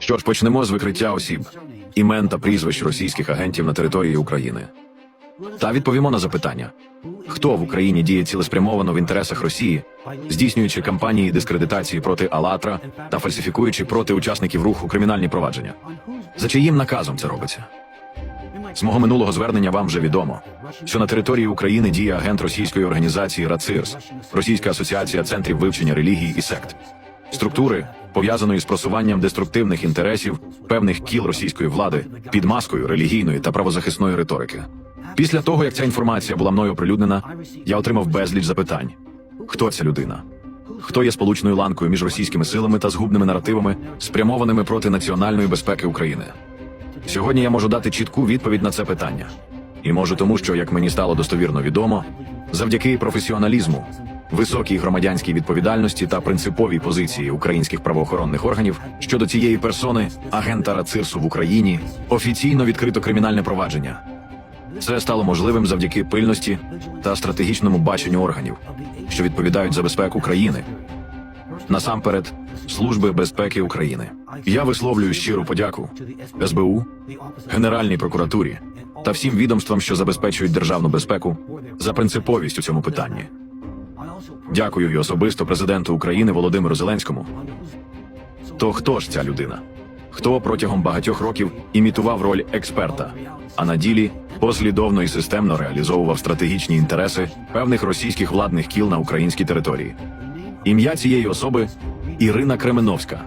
Що ж, почнемо з викриття осіб, імен та прізвищ російських агентів на території України. Та відповімо на запитання: хто в Україні діє цілеспрямовано в інтересах Росії, здійснюючи кампанії дискредитації проти Алатра та фальсифікуючи проти учасників руху кримінальні провадження? За чиїм наказом це робиться? З мого минулого звернення вам вже відомо, що на території України діє агент російської організації РАЦИРС, Російська асоціація центрів вивчення релігій і сект, структури, пов'язаної з просуванням деструктивних інтересів певних кіл російської влади під маскою релігійної та правозахисної риторики. Після того, як ця інформація була мною оприлюднена, я отримав безліч запитань: хто ця людина? Хто є сполучною ланкою між російськими силами та згубними наративами, спрямованими проти національної безпеки України? Сьогодні я можу дати чітку відповідь на це питання. І можу тому, що, як мені стало достовірно відомо, завдяки професіоналізму, високій громадянській відповідальності та принциповій позиції українських правоохоронних органів щодо цієї персони, агента Рацирсу в Україні, офіційно відкрито кримінальне провадження. Це стало можливим завдяки пильності та стратегічному баченню органів, що відповідають за безпеку країни. Насамперед, Служби безпеки України. Я висловлюю щиру подяку СБУ, Генеральній прокуратурі та всім відомствам, що забезпечують державну безпеку за принциповість у цьому питанні. Дякую і особисто президенту України Володимиру Зеленському. То хто ж ця людина? Хто протягом багатьох років імітував роль експерта, а на ділі послідовно і системно реалізовував стратегічні інтереси певних російських владних кіл на українській території? Ім'я цієї особи Ірина Кременовська.